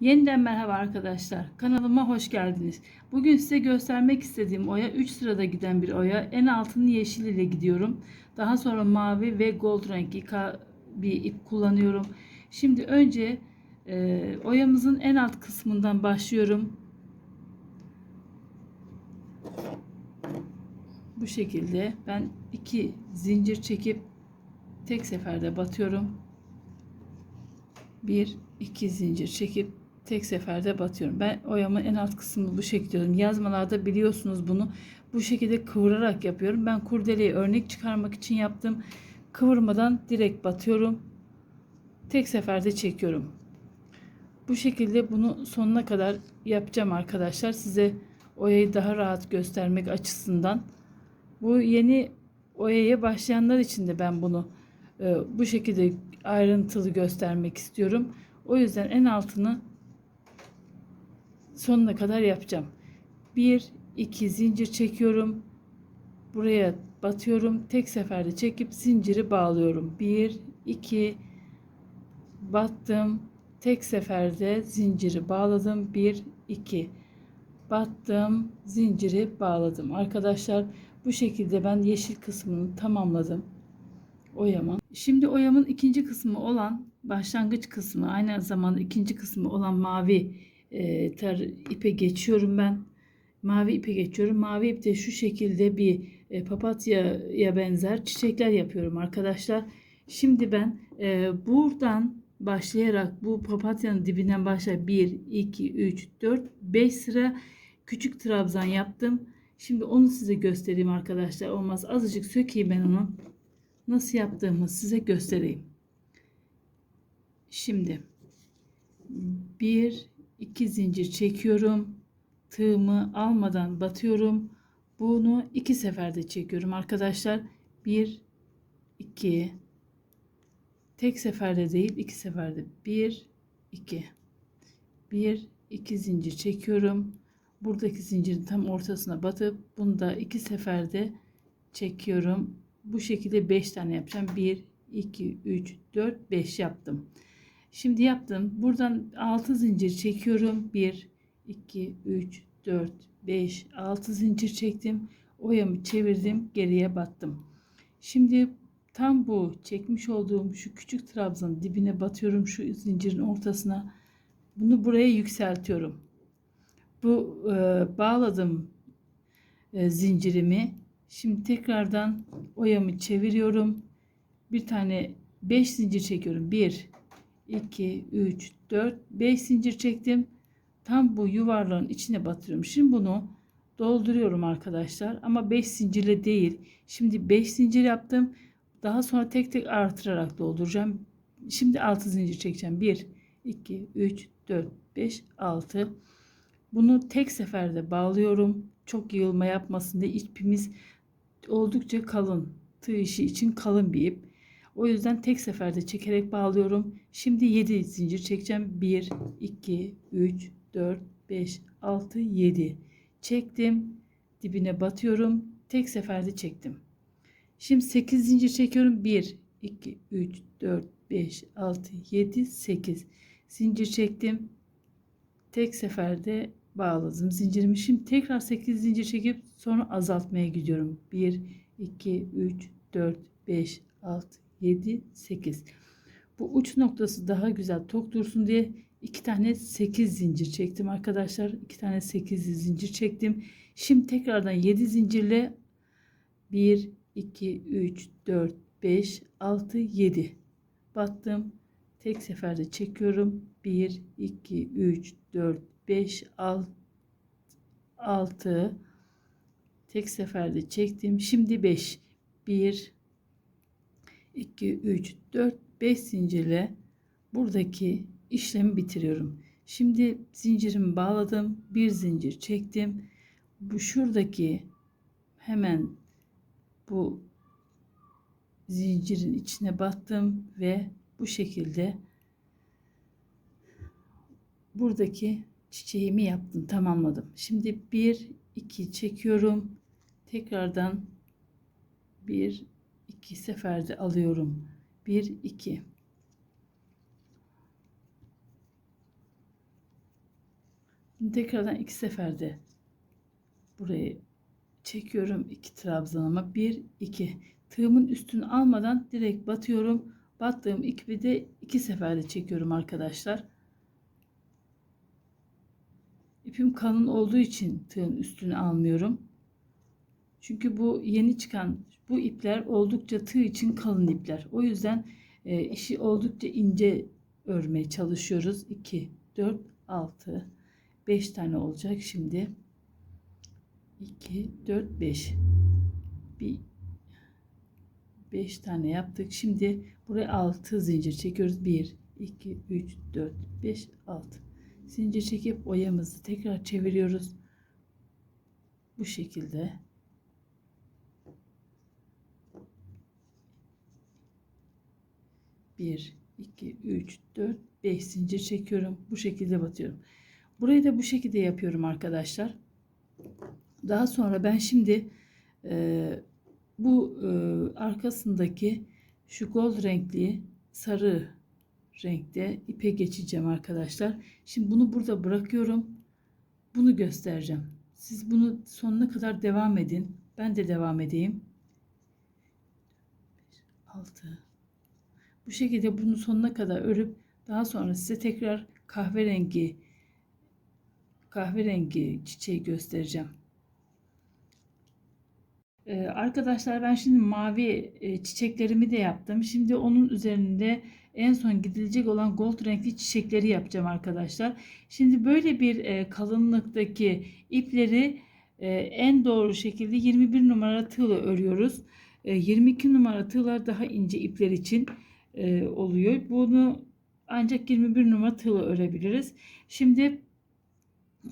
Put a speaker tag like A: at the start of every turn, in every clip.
A: Yeniden merhaba arkadaşlar. Kanalıma hoş geldiniz. Bugün size göstermek istediğim oya 3 sırada giden bir oya. En altını yeşil ile gidiyorum. Daha sonra mavi ve gold renk ika- bir ip kullanıyorum. Şimdi önce e, oyamızın en alt kısmından başlıyorum. Bu şekilde ben iki zincir çekip tek seferde batıyorum. Bir iki zincir çekip tek seferde batıyorum. Ben oyamın en alt kısmını bu şekilde yapıyorum. Yazmalarda biliyorsunuz bunu. Bu şekilde kıvırarak yapıyorum. Ben kurdeleyi örnek çıkarmak için yaptım. Kıvırmadan direkt batıyorum. Tek seferde çekiyorum. Bu şekilde bunu sonuna kadar yapacağım arkadaşlar. Size oyayı daha rahat göstermek açısından. Bu yeni oyaya başlayanlar için de ben bunu e, bu şekilde ayrıntılı göstermek istiyorum. O yüzden en altını sonuna kadar yapacağım. 1 2 zincir çekiyorum. Buraya batıyorum. Tek seferde çekip zinciri bağlıyorum. 1 2 battım. Tek seferde zinciri bağladım. 1 2 battım. Zinciri bağladım. Arkadaşlar bu şekilde ben yeşil kısmını tamamladım. Oyamın. Şimdi oyamın ikinci kısmı olan başlangıç kısmı aynı zamanda ikinci kısmı olan mavi e, tar ipe geçiyorum ben. Mavi ipe geçiyorum. Mavi ipte şu şekilde bir e, papatyaya benzer çiçekler yapıyorum arkadaşlar. Şimdi ben e, buradan başlayarak bu papatyanın dibinden başlayarak 1, 2, 3, 4, 5 sıra küçük trabzan yaptım. Şimdi onu size göstereyim arkadaşlar. Olmaz azıcık sökeyim ben onu. Nasıl yaptığımı size göstereyim. Şimdi bir iki zincir çekiyorum. Tığımı almadan batıyorum. Bunu iki seferde çekiyorum arkadaşlar. Bir, iki. Tek seferde değil, iki seferde. Bir, iki. Bir, iki zincir çekiyorum. Buradaki zincirin tam ortasına batıp bunu da iki seferde çekiyorum. Bu şekilde 5 tane yapacağım. 1, 2, 3, 4, 5 yaptım. Şimdi yaptım. Buradan 6 zincir çekiyorum. 1, 2, 3, 4, 5, 6 zincir çektim. Oyamı çevirdim. Geriye battım. Şimdi tam bu çekmiş olduğum şu küçük trabzanın dibine batıyorum. Şu zincirin ortasına. Bunu buraya yükseltiyorum. Bu e, bağladım e, zincirimi Şimdi tekrardan oyamı çeviriyorum. Bir tane 5 zincir çekiyorum. 1 2 3 4 5 zincir çektim. Tam bu yuvarlağın içine batırıyorum. Şimdi bunu dolduruyorum arkadaşlar. Ama 5 zincirle değil. Şimdi 5 zincir yaptım. Daha sonra tek tek artırarak dolduracağım. Şimdi 6 zincir çekeceğim. 1 2 3 4 5 6 bunu tek seferde bağlıyorum. Çok yığılma yapmasın diye ipimiz oldukça kalın. Tığ işi için kalın bir ip. O yüzden tek seferde çekerek bağlıyorum. Şimdi 7 zincir çekeceğim. 1, 2, 3, 4, 5, 6, 7. Çektim. Dibine batıyorum. Tek seferde çektim. Şimdi 8 zincir çekiyorum. 1, 2, 3, 4, 5, 6, 7, 8. Zincir çektim. Tek seferde bağladım zincirimi. Şimdi tekrar 8 zincir çekip sonra azaltmaya gidiyorum. 1, 2, 3, 4, 5, 6, 7, 8. Bu uç noktası daha güzel tok dursun diye iki tane 8 zincir çektim arkadaşlar. iki tane 8 zincir çektim. Şimdi tekrardan 7 zincirle 1, 2, 3, 4, 5, 6, 7 battım. Tek seferde çekiyorum. 1, 2, 3, 4, 5, 6, 6 tek seferde çektim. Şimdi 5 1 2 3 4 5 zincirle buradaki işlemi bitiriyorum. Şimdi zincirimi bağladım. Bir zincir çektim. Bu şuradaki hemen bu zincirin içine battım ve bu şekilde buradaki çiçeğimi yaptım tamamladım şimdi bir iki çekiyorum tekrardan bir iki seferde alıyorum. Bir iki. Şimdi tekrardan iki seferde burayı çekiyorum iki trabzanıma. Bir iki. Tığımın üstünü almadan direkt batıyorum. Battığım ipi de iki seferde çekiyorum arkadaşlar. İpim kalın olduğu için tığın üstünü almıyorum çünkü bu yeni çıkan bu ipler oldukça tığ için kalın ipler. O yüzden e, işi oldukça ince örmeye çalışıyoruz. 2 4 6 5 tane olacak şimdi. 2 4 5 bir 5 tane yaptık. Şimdi buraya 6 zincir çekiyoruz. 1 2 3 4 5 6 zincir çekip oyamızı tekrar çeviriyoruz. Bu şekilde bir, iki, üç, dört, beş zincir çekiyorum. Bu şekilde batıyorum. Burayı da bu şekilde yapıyorum arkadaşlar. Daha sonra ben şimdi e, bu e, arkasındaki şu gold renkli sarı renkte ipe geçeceğim arkadaşlar. Şimdi bunu burada bırakıyorum. Bunu göstereceğim. Siz bunu sonuna kadar devam edin. Ben de devam edeyim. 6 Bu şekilde bunu sonuna kadar örüp daha sonra size tekrar kahverengi kahverengi çiçeği göstereceğim. Ee, arkadaşlar ben şimdi mavi e, çiçeklerimi de yaptım. Şimdi onun üzerinde en son gidilecek olan gold renkli çiçekleri yapacağım arkadaşlar. Şimdi böyle bir e, kalınlıktaki ipleri e, en doğru şekilde 21 numara tığla örüyoruz. E, 22 numara tığlar daha ince ipler için e, oluyor. Bunu ancak 21 numara tığla örebiliriz. Şimdi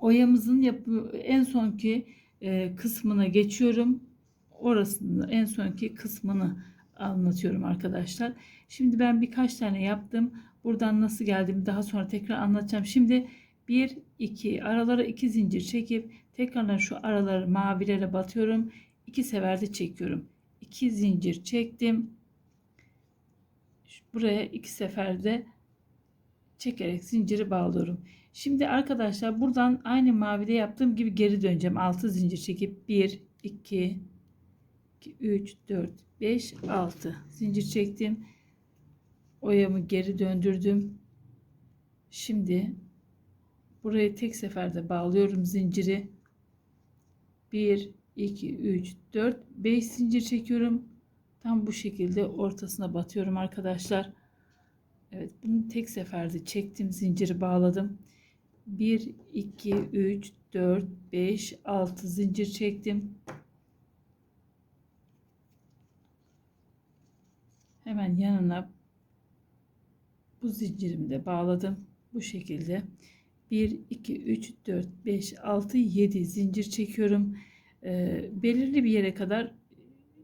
A: oyamızın yapı en sonki e, kısmına geçiyorum. Orasını en sonki kısmını anlatıyorum arkadaşlar. Şimdi ben birkaç tane yaptım. Buradan nasıl geldiğimi daha sonra tekrar anlatacağım. Şimdi 1 2 aralara 2 zincir çekip tekrardan şu araları mavilere batıyorum. 2 seferde çekiyorum. 2 zincir çektim. Buraya 2 seferde çekerek zinciri bağlıyorum. Şimdi arkadaşlar buradan aynı mavide yaptığım gibi geri döneceğim. 6 zincir çekip 1 2 2 3 4 5 6 zincir çektim. Oyamı geri döndürdüm. Şimdi burayı tek seferde bağlıyorum zinciri. 1 2 3 4 5 zincir çekiyorum. Tam bu şekilde ortasına batıyorum arkadaşlar. Evet bunu tek seferde çektim zinciri bağladım. 1 2 3 4 5 6 zincir çektim. Hemen yanına bu zincirimi de bağladım. Bu şekilde 1 2 3 4 5 6 7 zincir çekiyorum. Ee, belirli bir yere kadar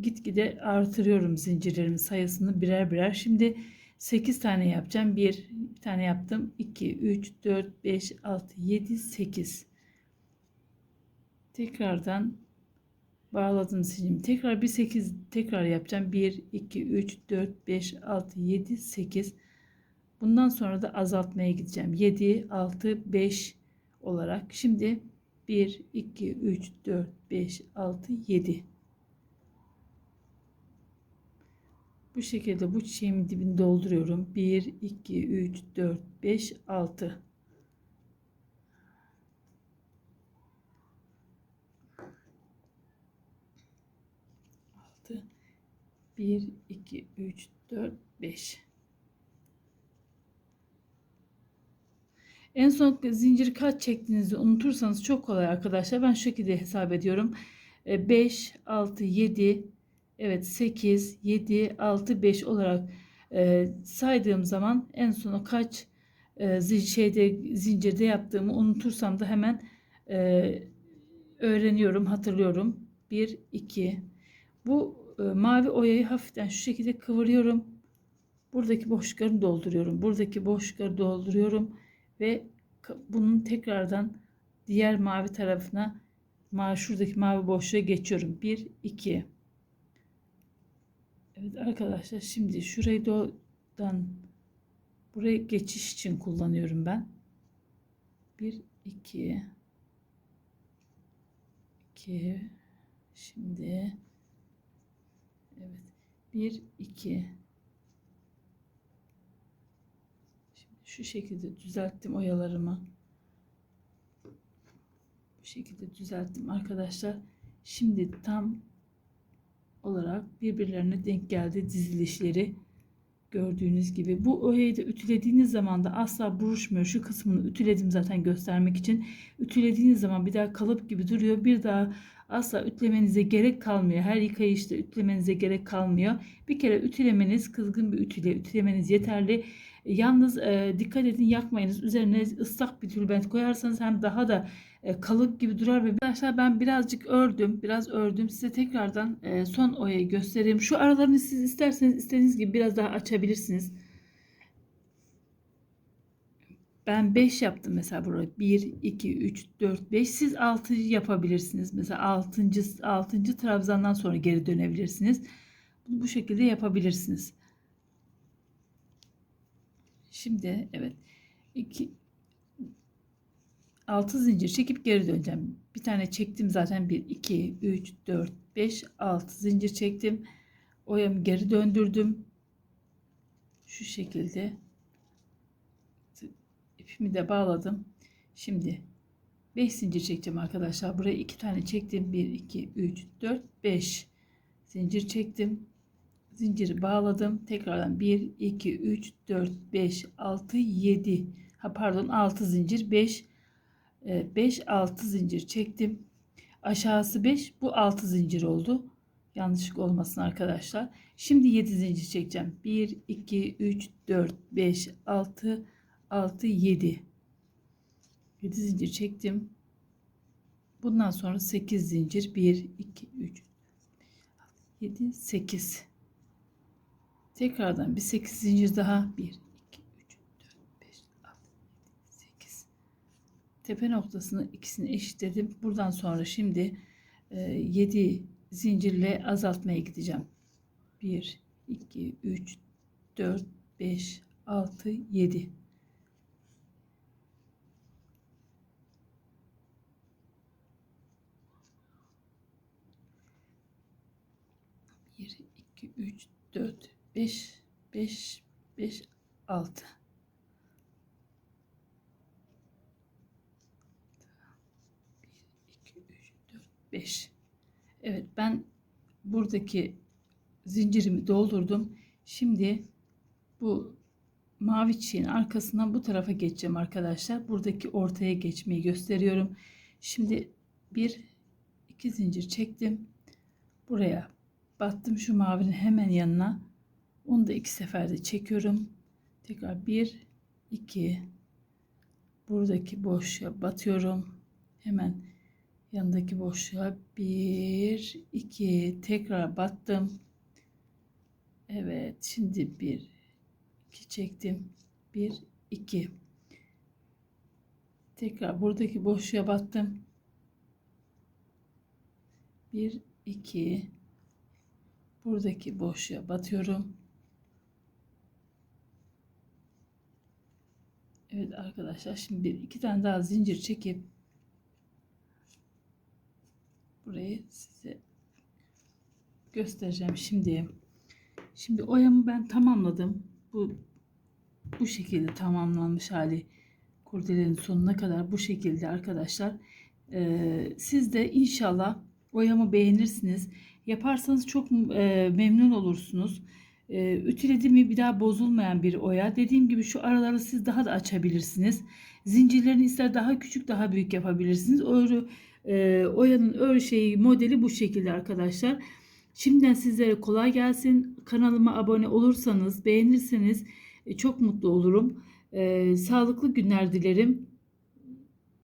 A: gitgide artırıyorum zincirlerimin sayısını birer birer. Şimdi 8 tane yapacağım. 1 bir tane yaptım. 2 3 4 5 6 7 8. Tekrardan bağladım zincirimi. Tekrar bir 8 tekrar yapacağım. 1 2 3 4 5 6 7 8. Bundan sonra da azaltmaya gideceğim. 7 6 5 olarak. Şimdi 1 2 3 4 5 6 7 Bu şekilde bu çiçeğimin dibini dolduruyorum. 1, 2, 3, 4, 5, 6. Altı. 1, 2, 3, 4, 5. En son zincir kaç çektiğinizi unutursanız çok kolay arkadaşlar. Ben şu şekilde hesap ediyorum. 5, 6, 7, Evet 8, 7, 6, 5 olarak e, saydığım zaman en sona kaç e, şeyde zincirde yaptığımı unutursam da hemen e, öğreniyorum, hatırlıyorum. 1, 2. Bu e, mavi oyayı hafiften şu şekilde kıvırıyorum. Buradaki boşlukları dolduruyorum. Buradaki boşlukları dolduruyorum ve bunun tekrardan diğer mavi tarafına şuradaki mavi boşluğa geçiyorum. 1 2 Evet arkadaşlar şimdi şurayı doğdan buraya geçiş için kullanıyorum ben. 1 2 2 şimdi evet 1 2 şimdi şu şekilde düzelttim oyalarımı. Bu şekilde düzelttim arkadaşlar. Şimdi tam olarak birbirlerine denk geldi dizilişleri gördüğünüz gibi. Bu oyayı da ütülediğiniz zaman da asla buruşmuyor şu kısmını ütüledim zaten göstermek için. Ütülediğiniz zaman bir daha kalıp gibi duruyor. Bir daha asla ütlemenize gerek kalmıyor. Her yıkayışta ütlemenize gerek kalmıyor. Bir kere ütülemeniz kızgın bir ütüyle ütülemeniz yeterli. Yalnız e, dikkat edin yakmayınız. Üzerine ıslak bir tülbent koyarsanız hem daha da kalıp gibi durar ve arkadaşlar ben birazcık ördüm biraz ördüm. Size tekrardan e, son oyayı göstereyim. Şu aralarını siz isterseniz istediğiniz gibi biraz daha açabilirsiniz. Ben 5 yaptım mesela buraya. 1 2 3 4 5 siz 6 yapabilirsiniz. Mesela 6. 6. trabzandan sonra geri dönebilirsiniz. Bu şekilde yapabilirsiniz. Şimdi evet. 2 6 zincir çekip geri döneceğim. Bir tane çektim zaten 1 2 3 4 5 6 zincir çektim. Oyamı geri döndürdüm. Şu şekilde ipimi de bağladım. Şimdi 5 zincir çekeceğim arkadaşlar. Buraya 2 tane çektim. 1 2 3 4 5 zincir çektim. Zinciri bağladım. Tekrardan 1 2 3 4 5 6 7 ha pardon 6 zincir 5 5 6 zincir çektim. Aşağısı 5 bu 6 zincir oldu. Yanlışlık olmasın arkadaşlar. Şimdi 7 zincir çekeceğim. 1 2 3 4 5 6 6 7 7 zincir çektim. Bundan sonra 8 zincir 1 2 3 7 8 tekrardan bir 8 zincir daha 1 tepe noktasını ikisini eşitledim. Buradan sonra şimdi e, 7 zincirle azaltmaya gideceğim. 1 2 3 4 5 6 7 1 2 3 4 5 5 5 6 5. Evet ben buradaki zincirimi doldurdum. Şimdi bu mavi çiçeğin arkasından bu tarafa geçeceğim arkadaşlar. Buradaki ortaya geçmeyi gösteriyorum. Şimdi bir iki zincir çektim. Buraya battım şu mavinin hemen yanına. Onu da iki seferde çekiyorum. Tekrar bir iki buradaki boşluğa batıyorum. Hemen yanındaki boşluğa bir iki tekrar battım. Evet şimdi bir iki çektim. Bir iki. Tekrar buradaki boşluğa battım. Bir iki. Buradaki boşluğa batıyorum. Evet arkadaşlar şimdi bir iki tane daha zincir çekip burayı size göstereceğim şimdi. Şimdi oyamı ben tamamladım. Bu bu şekilde tamamlanmış hali kurdelenin sonuna kadar bu şekilde arkadaşlar. Ee, siz de inşallah oyamı beğenirsiniz. Yaparsanız çok e, memnun olursunuz. E, ütüledi mi bir daha bozulmayan bir oya. Dediğim gibi şu araları siz daha da açabilirsiniz. Zincirlerini ister daha küçük daha büyük yapabilirsiniz. Öyle e, Oya'nın ör şeyi modeli bu şekilde arkadaşlar. Şimdiden sizlere kolay gelsin. Kanalıma abone olursanız, beğenirseniz e, çok mutlu olurum. E, sağlıklı günler dilerim.